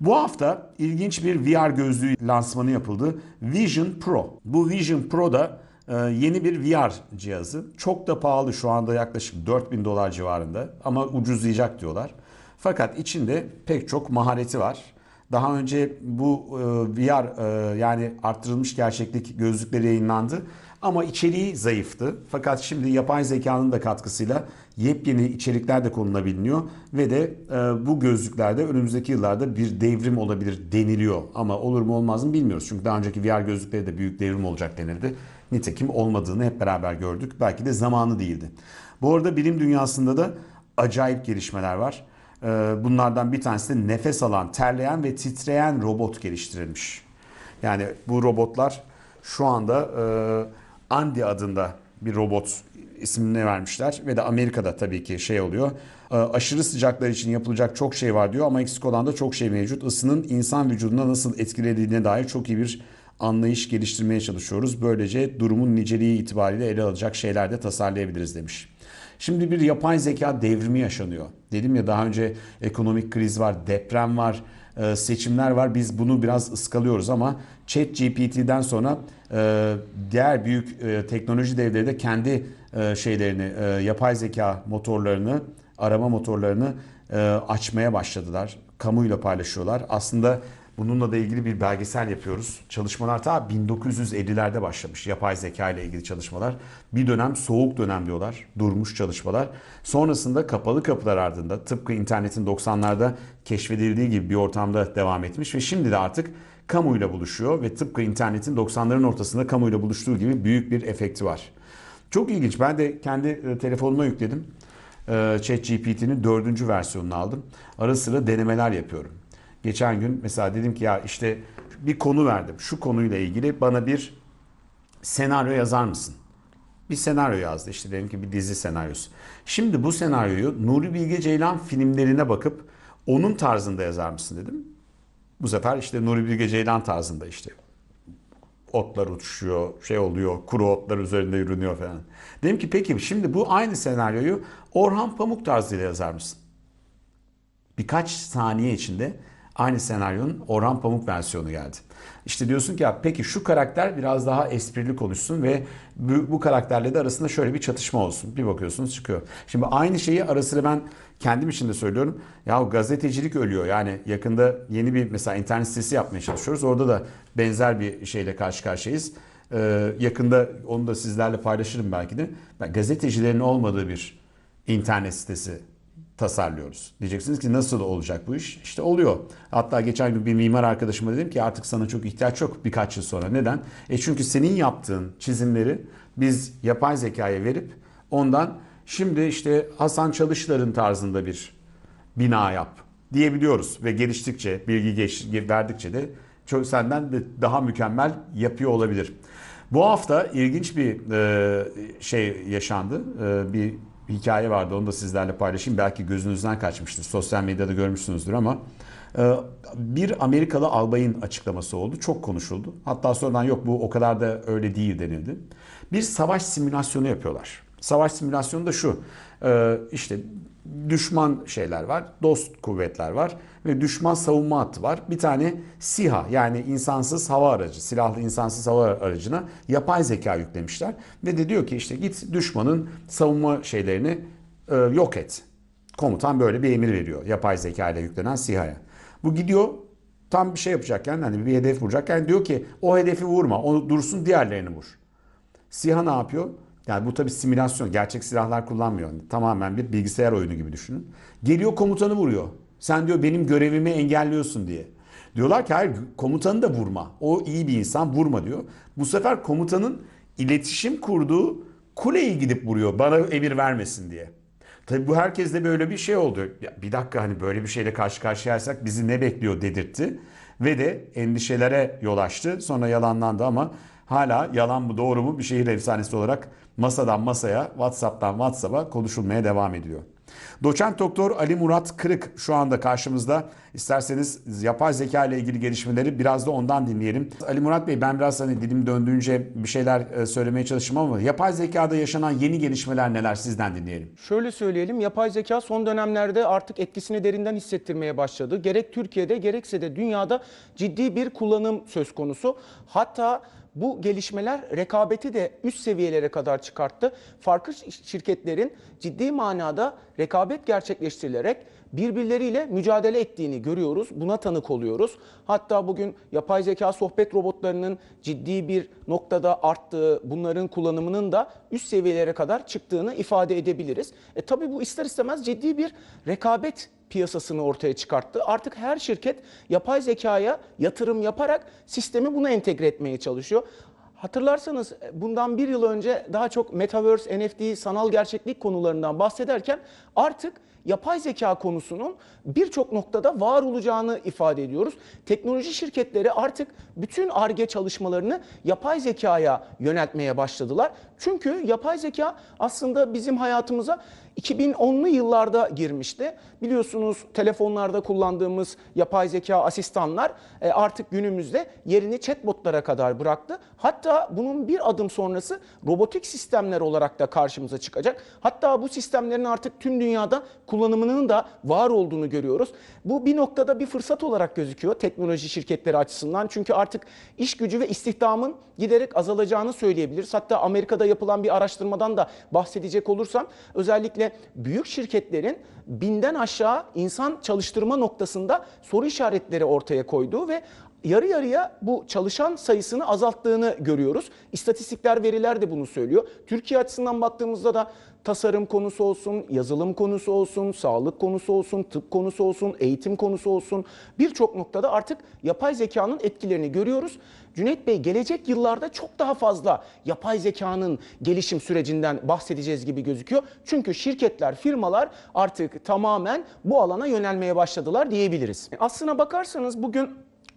Bu hafta ilginç bir VR gözlüğü lansmanı yapıldı. Vision Pro. Bu Vision Pro da e, yeni bir VR cihazı. Çok da pahalı şu anda yaklaşık 4000 dolar civarında ama ucuzlayacak diyorlar. Fakat içinde pek çok mahareti var. Daha önce bu e, VR e, yani arttırılmış gerçeklik gözlükleri yayınlandı. Ama içeriği zayıftı. Fakat şimdi yapay zekanın da katkısıyla yepyeni içerikler de konulabiliyor. Ve de e, bu gözlüklerde önümüzdeki yıllarda bir devrim olabilir deniliyor. Ama olur mu olmaz mı bilmiyoruz. Çünkü daha önceki VR gözlükleri de büyük devrim olacak denildi. Nitekim olmadığını hep beraber gördük. Belki de zamanı değildi. Bu arada bilim dünyasında da acayip gelişmeler var. E, bunlardan bir tanesi de nefes alan, terleyen ve titreyen robot geliştirilmiş. Yani bu robotlar şu anda e, Andy adında bir robot ismini vermişler ve de Amerika'da tabii ki şey oluyor. E, aşırı sıcaklar için yapılacak çok şey var diyor ama eksik olan da çok şey mevcut. Isının insan vücuduna nasıl etkilediğine dair çok iyi bir anlayış geliştirmeye çalışıyoruz. Böylece durumun niceliği itibariyle ele alacak şeyler de tasarlayabiliriz demiş. Şimdi bir yapay zeka devrimi yaşanıyor. Dedim ya daha önce ekonomik kriz var, deprem var, seçimler var. Biz bunu biraz ıskalıyoruz ama ChatGPT'den sonra e, diğer büyük e, teknoloji devleri de kendi şeylerini, yapay zeka motorlarını, arama motorlarını açmaya başladılar. Kamuyla paylaşıyorlar. Aslında Bununla da ilgili bir belgesel yapıyoruz. Çalışmalar ta 1950'lerde başlamış. Yapay zeka ile ilgili çalışmalar. Bir dönem soğuk dönem diyorlar. Durmuş çalışmalar. Sonrasında kapalı kapılar ardında tıpkı internetin 90'larda keşfedildiği gibi bir ortamda devam etmiş ve şimdi de artık kamuyla buluşuyor ve tıpkı internetin 90'ların ortasında kamuyla buluştuğu gibi büyük bir efekti var. Çok ilginç. Ben de kendi e, telefonuma yükledim. E, ChatGPT'nin dördüncü versiyonunu aldım. Ara sıra denemeler yapıyorum. Geçen gün mesela dedim ki ya işte bir konu verdim. Şu konuyla ilgili bana bir senaryo yazar mısın? Bir senaryo yazdı işte dedim ki bir dizi senaryosu. Şimdi bu senaryoyu Nuri Bilge Ceylan filmlerine bakıp onun tarzında yazar mısın dedim. Bu sefer işte Nuri Bilge Ceylan tarzında işte otlar uçuşuyor, şey oluyor, kuru otlar üzerinde yürünüyor falan. Dedim ki peki şimdi bu aynı senaryoyu Orhan Pamuk tarzıyla yazar mısın? Birkaç saniye içinde aynı senaryonun Orhan Pamuk versiyonu geldi. İşte diyorsun ki ya peki şu karakter biraz daha esprili konuşsun ve bu, bu karakterle de arasında şöyle bir çatışma olsun. Bir bakıyorsunuz çıkıyor. Şimdi aynı şeyi ara sıra ben kendim için de söylüyorum. Ya gazetecilik ölüyor. Yani yakında yeni bir mesela internet sitesi yapmaya çalışıyoruz. Orada da benzer bir şeyle karşı karşıyayız. Ee, yakında onu da sizlerle paylaşırım belki de. Ben gazetecilerin olmadığı bir internet sitesi tasarlıyoruz. Diyeceksiniz ki nasıl olacak bu iş? İşte oluyor. Hatta geçen gün bir mimar arkadaşıma dedim ki artık sana çok ihtiyaç yok birkaç yıl sonra. Neden? E çünkü senin yaptığın çizimleri biz yapay zekaya verip ondan şimdi işte Hasan Çalışlar'ın tarzında bir bina yap diyebiliyoruz ve geliştikçe, bilgi geç, verdikçe de çok senden de daha mükemmel yapıyor olabilir. Bu hafta ilginç bir e, şey yaşandı. E, bir hikaye vardı onu da sizlerle paylaşayım. Belki gözünüzden kaçmıştır. Sosyal medyada görmüşsünüzdür ama e, bir Amerikalı albayın açıklaması oldu. Çok konuşuldu. Hatta sonradan yok bu o kadar da öyle değil denildi. Bir savaş simülasyonu yapıyorlar. Savaş simülasyonu da şu. E, işte düşman şeyler var, dost kuvvetler var ve düşman savunma hattı var. Bir tane SİHA yani insansız hava aracı, silahlı insansız hava aracına yapay zeka yüklemişler. Ve de diyor ki işte git düşmanın savunma şeylerini e, yok et. Komutan böyle bir emir veriyor yapay zeka ile yüklenen SİHA'ya. Bu gidiyor tam bir şey yapacakken hani bir hedef vuracakken diyor ki o hedefi vurma, onu dursun diğerlerini vur. SİHA ne yapıyor? Yani bu tabi simülasyon. Gerçek silahlar kullanmıyor. Tamamen bir bilgisayar oyunu gibi düşünün. Geliyor komutanı vuruyor. Sen diyor benim görevimi engelliyorsun diye. Diyorlar ki hayır komutanı da vurma. O iyi bir insan vurma diyor. Bu sefer komutanın iletişim kurduğu kuleyi gidip vuruyor. Bana emir vermesin diye. Tabi bu herkeste böyle bir şey oldu. Ya bir dakika hani böyle bir şeyle karşı karşıyaysak bizi ne bekliyor dedirtti. Ve de endişelere yol açtı. Sonra yalanlandı ama hala yalan mı doğru mu bir şehir efsanesi olarak masadan masaya, WhatsApp'tan WhatsApp'a konuşulmaya devam ediyor. Doçent Doktor Ali Murat Kırık şu anda karşımızda. İsterseniz yapay zeka ile ilgili gelişmeleri biraz da ondan dinleyelim. Ali Murat Bey ben biraz hani dilim döndüğünce bir şeyler e, söylemeye çalıştım ama yapay zekada yaşanan yeni gelişmeler neler sizden dinleyelim. Şöyle söyleyelim, yapay zeka son dönemlerde artık etkisini derinden hissettirmeye başladı. Gerek Türkiye'de gerekse de dünyada ciddi bir kullanım söz konusu. Hatta bu gelişmeler rekabeti de üst seviyelere kadar çıkarttı. Farklı şirketlerin ciddi manada rekabet gerçekleştirilerek birbirleriyle mücadele ettiğini görüyoruz. Buna tanık oluyoruz. Hatta bugün yapay zeka sohbet robotlarının ciddi bir noktada arttığı, bunların kullanımının da üst seviyelere kadar çıktığını ifade edebiliriz. E tabi bu ister istemez ciddi bir rekabet piyasasını ortaya çıkarttı. Artık her şirket yapay zekaya yatırım yaparak sistemi buna entegre etmeye çalışıyor. Hatırlarsanız bundan bir yıl önce daha çok Metaverse, NFT, sanal gerçeklik konularından bahsederken artık yapay zeka konusunun birçok noktada var olacağını ifade ediyoruz. Teknoloji şirketleri artık bütün ARGE çalışmalarını yapay zekaya yöneltmeye başladılar. Çünkü yapay zeka aslında bizim hayatımıza 2010'lu yıllarda girmişti. Biliyorsunuz telefonlarda kullandığımız yapay zeka asistanlar e, artık günümüzde yerini chatbotlara kadar bıraktı. Hatta bunun bir adım sonrası robotik sistemler olarak da karşımıza çıkacak. Hatta bu sistemlerin artık tüm dünyada kullanımının da var olduğunu görüyoruz. Bu bir noktada bir fırsat olarak gözüküyor teknoloji şirketleri açısından. Çünkü artık iş gücü ve istihdamın giderek azalacağını söyleyebiliriz. Hatta Amerika'da yapılan bir araştırmadan da bahsedecek olursam özellikle büyük şirketlerin binden aşağı insan çalıştırma noktasında soru işaretleri ortaya koyduğu ve yarı yarıya bu çalışan sayısını azalttığını görüyoruz. İstatistikler, veriler de bunu söylüyor. Türkiye açısından baktığımızda da tasarım konusu olsun, yazılım konusu olsun, sağlık konusu olsun, tıp konusu olsun, eğitim konusu olsun birçok noktada artık yapay zekanın etkilerini görüyoruz. Cüneyt Bey gelecek yıllarda çok daha fazla yapay zekanın gelişim sürecinden bahsedeceğiz gibi gözüküyor. Çünkü şirketler, firmalar artık tamamen bu alana yönelmeye başladılar diyebiliriz. Aslına bakarsanız bugün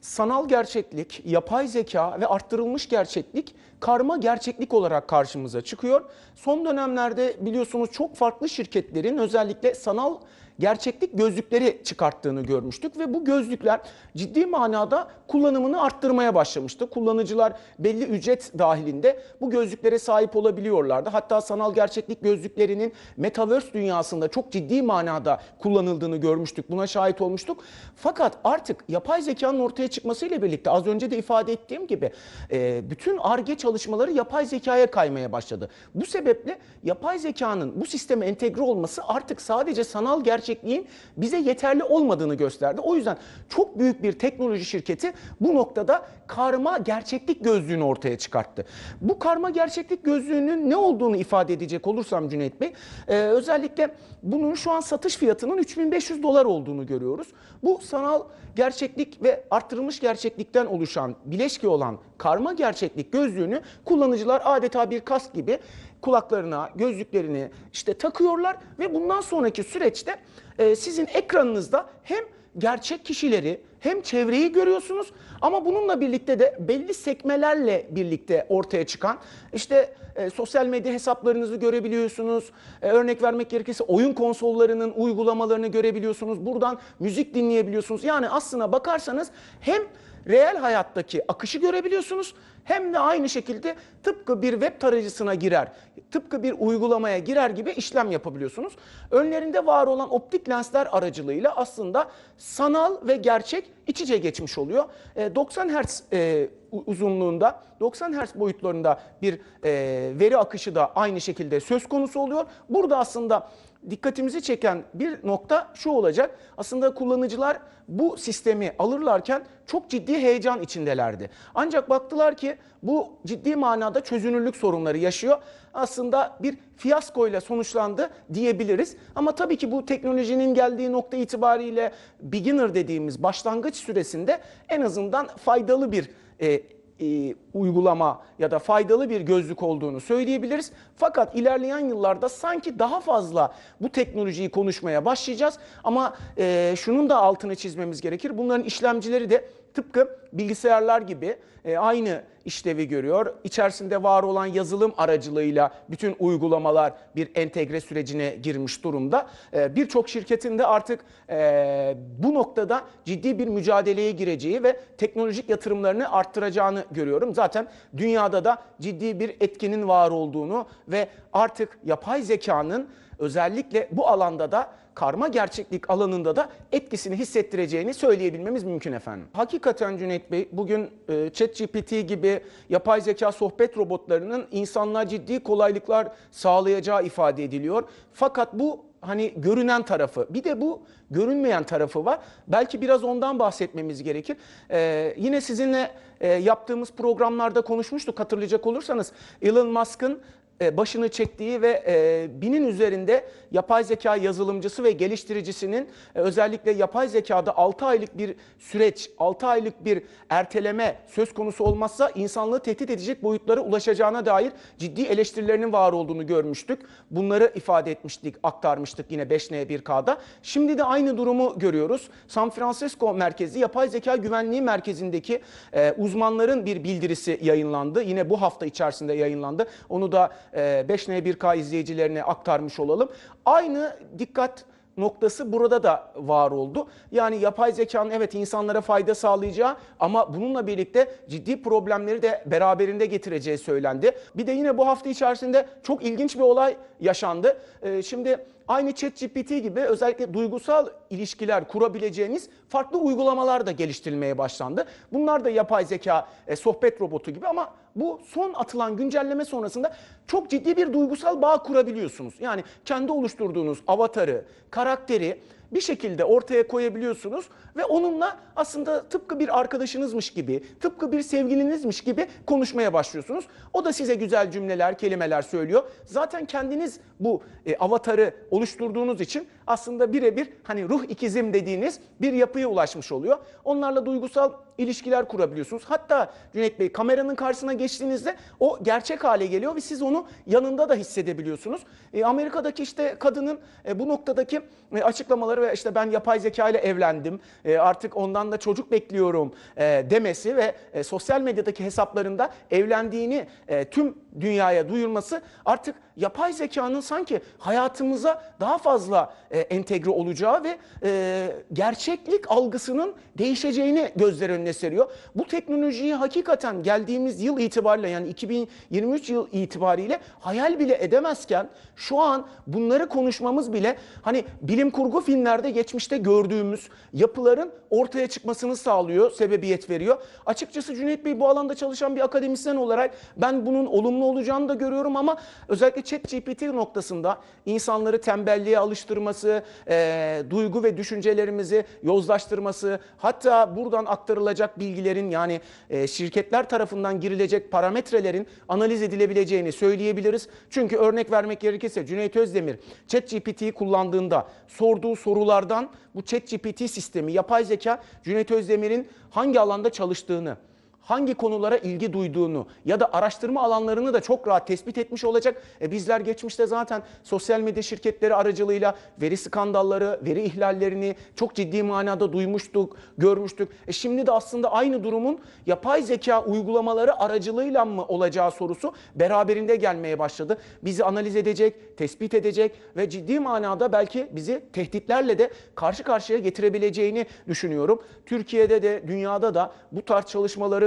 sanal gerçeklik, yapay zeka ve arttırılmış gerçeklik karma gerçeklik olarak karşımıza çıkıyor. Son dönemlerde biliyorsunuz çok farklı şirketlerin özellikle sanal gerçeklik gözlükleri çıkarttığını görmüştük ve bu gözlükler ciddi manada kullanımını arttırmaya başlamıştı. Kullanıcılar belli ücret dahilinde bu gözlüklere sahip olabiliyorlardı. Hatta sanal gerçeklik gözlüklerinin metaverse dünyasında çok ciddi manada kullanıldığını görmüştük. Buna şahit olmuştuk. Fakat artık yapay zekanın ortaya çıkmasıyla birlikte az önce de ifade ettiğim gibi e, bütün ARGE çalışmaları yapay zekaya kaymaya başladı. Bu sebeple yapay zekanın bu sisteme entegre olması artık sadece sanal gerçeklik gerçekliğin bize yeterli olmadığını gösterdi. O yüzden çok büyük bir teknoloji şirketi bu noktada karma gerçeklik gözlüğünü ortaya çıkarttı. Bu karma gerçeklik gözlüğünün ne olduğunu ifade edecek olursam Cüneyt Bey, e, özellikle bunun şu an satış fiyatının 3500 dolar olduğunu görüyoruz. Bu sanal gerçeklik ve arttırılmış gerçeklikten oluşan bileşki olan karma gerçeklik gözlüğünü kullanıcılar adeta bir kask gibi kulaklarına, gözlüklerini işte takıyorlar ve bundan sonraki süreçte e, sizin ekranınızda hem gerçek kişileri hem çevreyi görüyorsunuz ama bununla birlikte de belli sekmelerle birlikte ortaya çıkan işte e, sosyal medya hesaplarınızı görebiliyorsunuz. E, örnek vermek gerekirse oyun konsollarının uygulamalarını görebiliyorsunuz. Buradan müzik dinleyebiliyorsunuz. Yani aslına bakarsanız hem reel hayattaki akışı görebiliyorsunuz hem de aynı şekilde tıpkı bir web tarayıcısına girer, tıpkı bir uygulamaya girer gibi işlem yapabiliyorsunuz. Önlerinde var olan optik lensler aracılığıyla aslında sanal ve gerçek iç içe geçmiş oluyor. 90 e, Hz e, uzunluğunda, 90 Hz boyutlarında bir e, veri akışı da aynı şekilde söz konusu oluyor. Burada aslında dikkatimizi çeken bir nokta şu olacak. Aslında kullanıcılar bu sistemi alırlarken çok ciddi heyecan içindelerdi. Ancak baktılar ki bu ciddi manada çözünürlük sorunları yaşıyor. Aslında bir fiyaskoyla sonuçlandı diyebiliriz. Ama tabii ki bu teknolojinin geldiği nokta itibariyle beginner dediğimiz başlangıç süresinde en azından faydalı bir e, e, uygulama ya da faydalı bir gözlük olduğunu söyleyebiliriz. Fakat ilerleyen yıllarda sanki daha fazla bu teknolojiyi konuşmaya başlayacağız. Ama e, şunun da altını çizmemiz gerekir. Bunların işlemcileri de tıpkı bilgisayarlar gibi e, aynı işlevi görüyor. İçerisinde var olan yazılım aracılığıyla bütün uygulamalar bir entegre sürecine girmiş durumda. Ee, Birçok şirketin de artık e, bu noktada ciddi bir mücadeleye gireceği ve teknolojik yatırımlarını arttıracağını görüyorum. Zaten dünyada da ciddi bir etkinin var olduğunu ve artık yapay zekanın özellikle bu alanda da karma gerçeklik alanında da etkisini hissettireceğini söyleyebilmemiz mümkün efendim. Hakikaten Cüneyt Bey bugün e, ChatGPT gibi yapay zeka sohbet robotlarının insanlığa ciddi kolaylıklar sağlayacağı ifade ediliyor. Fakat bu hani görünen tarafı bir de bu görünmeyen tarafı var. Belki biraz ondan bahsetmemiz gerekir. Ee, yine sizinle e, yaptığımız programlarda konuşmuştuk hatırlayacak olursanız Elon Musk'ın başını çektiği ve e, binin üzerinde yapay zeka yazılımcısı ve geliştiricisinin e, özellikle yapay zekada 6 aylık bir süreç, 6 aylık bir erteleme söz konusu olmazsa insanlığı tehdit edecek boyutlara ulaşacağına dair ciddi eleştirilerinin var olduğunu görmüştük. Bunları ifade etmiştik, aktarmıştık yine 5N1K'da. Şimdi de aynı durumu görüyoruz. San Francisco merkezi Yapay Zeka Güvenliği Merkezi'ndeki e, uzmanların bir bildirisi yayınlandı. Yine bu hafta içerisinde yayınlandı. Onu da e, 5N1K izleyicilerine aktarmış olalım. Aynı dikkat noktası burada da var oldu. Yani yapay zekanın evet insanlara fayda sağlayacağı ama bununla birlikte ciddi problemleri de beraberinde getireceği söylendi. Bir de yine bu hafta içerisinde çok ilginç bir olay yaşandı. Ee, şimdi aynı ChatGPT gibi özellikle duygusal ilişkiler kurabileceğiniz farklı uygulamalar da geliştirilmeye başlandı. Bunlar da yapay zeka e, sohbet robotu gibi ama bu son atılan güncelleme sonrasında çok ciddi bir duygusal bağ kurabiliyorsunuz. Yani kendi oluşturduğunuz avatarı, karakteri bir şekilde ortaya koyabiliyorsunuz ve onunla aslında tıpkı bir arkadaşınızmış gibi, tıpkı bir sevgilinizmiş gibi konuşmaya başlıyorsunuz. O da size güzel cümleler, kelimeler söylüyor. Zaten kendiniz bu e, avatarı oluşturduğunuz için aslında birebir hani ruh ikizim dediğiniz bir yapıya ulaşmış oluyor. Onlarla duygusal ilişkiler kurabiliyorsunuz. Hatta Cüneyt Bey kameranın karşısına geçtiğinizde o gerçek hale geliyor ve siz onu yanında da hissedebiliyorsunuz. E, Amerika'daki işte kadının e, bu noktadaki e, açıklamaları ve işte ben yapay zeka ile evlendim e, artık ondan da çocuk bekliyorum e, demesi ve e, sosyal medyadaki hesaplarında evlendiğini e, tüm dünyaya duyurması artık yapay zekanın sanki hayatımıza daha fazla e, entegre olacağı ve e, gerçeklik algısının değişeceğini gözler önüne seriyor. Bu teknolojiyi hakikaten geldiğimiz yıl itibariyle yani 2023 yıl itibariyle hayal bile edemezken şu an bunları konuşmamız bile hani bilim kurgu filmlerde geçmişte gördüğümüz yapıların ortaya çıkmasını sağlıyor, sebebiyet veriyor. Açıkçası Cüneyt Bey bu alanda çalışan bir akademisyen olarak ben bunun olumlu olacağını da görüyorum ama özellikle ChatGPT noktasında insanları tembelliğe alıştırması, e, duygu ve düşüncelerimizi yozlaştırması, hatta buradan aktarılacak bilgilerin yani e, şirketler tarafından girilecek parametrelerin analiz edilebileceğini söyleyebiliriz. Çünkü örnek vermek gerekirse Cüneyt Özdemir ChatGPT'yi kullandığında sorduğu sorulardan bu ChatGPT sistemi, yapay zeka Cüneyt Özdemir'in hangi alanda çalıştığını, hangi konulara ilgi duyduğunu ya da araştırma alanlarını da çok rahat tespit etmiş olacak. E bizler geçmişte zaten sosyal medya şirketleri aracılığıyla veri skandalları, veri ihlallerini çok ciddi manada duymuştuk, görmüştük. E şimdi de aslında aynı durumun yapay zeka uygulamaları aracılığıyla mı olacağı sorusu beraberinde gelmeye başladı. Bizi analiz edecek, tespit edecek ve ciddi manada belki bizi tehditlerle de karşı karşıya getirebileceğini düşünüyorum. Türkiye'de de dünyada da bu tarz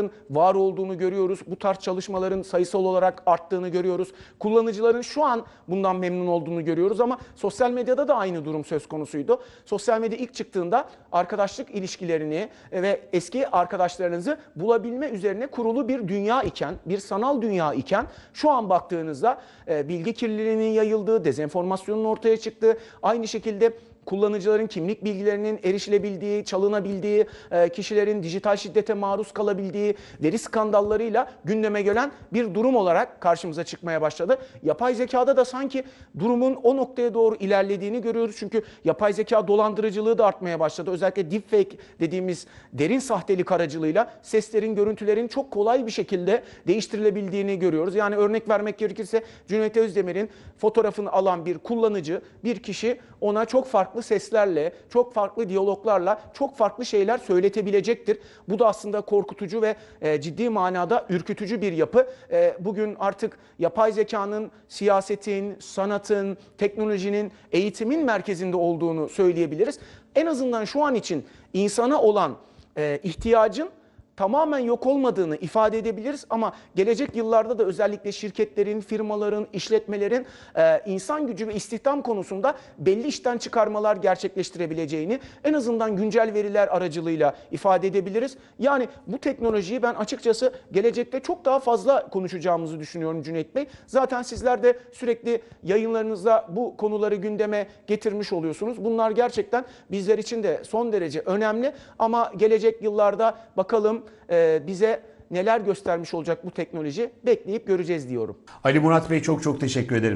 çalışmaların var olduğunu görüyoruz. Bu tarz çalışmaların sayısal olarak arttığını görüyoruz. Kullanıcıların şu an bundan memnun olduğunu görüyoruz ama sosyal medyada da aynı durum söz konusuydu. Sosyal medya ilk çıktığında arkadaşlık ilişkilerini ve eski arkadaşlarınızı bulabilme üzerine kurulu bir dünya iken, bir sanal dünya iken şu an baktığınızda e, bilgi kirliliğinin yayıldığı, dezenformasyonun ortaya çıktığı, aynı şekilde kullanıcıların kimlik bilgilerinin erişilebildiği, çalınabildiği, e, kişilerin dijital şiddete maruz kalabildiği veri skandallarıyla gündeme gelen bir durum olarak karşımıza çıkmaya başladı. Yapay zekada da sanki durumun o noktaya doğru ilerlediğini görüyoruz. Çünkü yapay zeka dolandırıcılığı da artmaya başladı. Özellikle deepfake dediğimiz derin sahtelik aracılığıyla seslerin, görüntülerin çok kolay bir şekilde değiştirilebildiğini görüyoruz. Yani örnek vermek gerekirse Cüneyt Özdemir'in fotoğrafını alan bir kullanıcı, bir kişi ona çok farklı farklı seslerle, çok farklı diyaloglarla çok farklı şeyler söyletebilecektir. Bu da aslında korkutucu ve e, ciddi manada ürkütücü bir yapı. E, bugün artık yapay zekanın siyasetin, sanatın, teknolojinin, eğitimin merkezinde olduğunu söyleyebiliriz. En azından şu an için insana olan e, ihtiyacın tamamen yok olmadığını ifade edebiliriz ama gelecek yıllarda da özellikle şirketlerin, firmaların, işletmelerin e, insan gücü ve istihdam konusunda belli işten çıkarmalar gerçekleştirebileceğini en azından güncel veriler aracılığıyla ifade edebiliriz. Yani bu teknolojiyi ben açıkçası gelecekte çok daha fazla konuşacağımızı düşünüyorum Cüneyt Bey. Zaten sizler de sürekli yayınlarınızda bu konuları gündeme getirmiş oluyorsunuz. Bunlar gerçekten bizler için de son derece önemli ama gelecek yıllarda e, bize neler göstermiş olacak bu teknoloji bekleyip göreceğiz diyorum. Ali Murat Bey çok çok teşekkür ederim.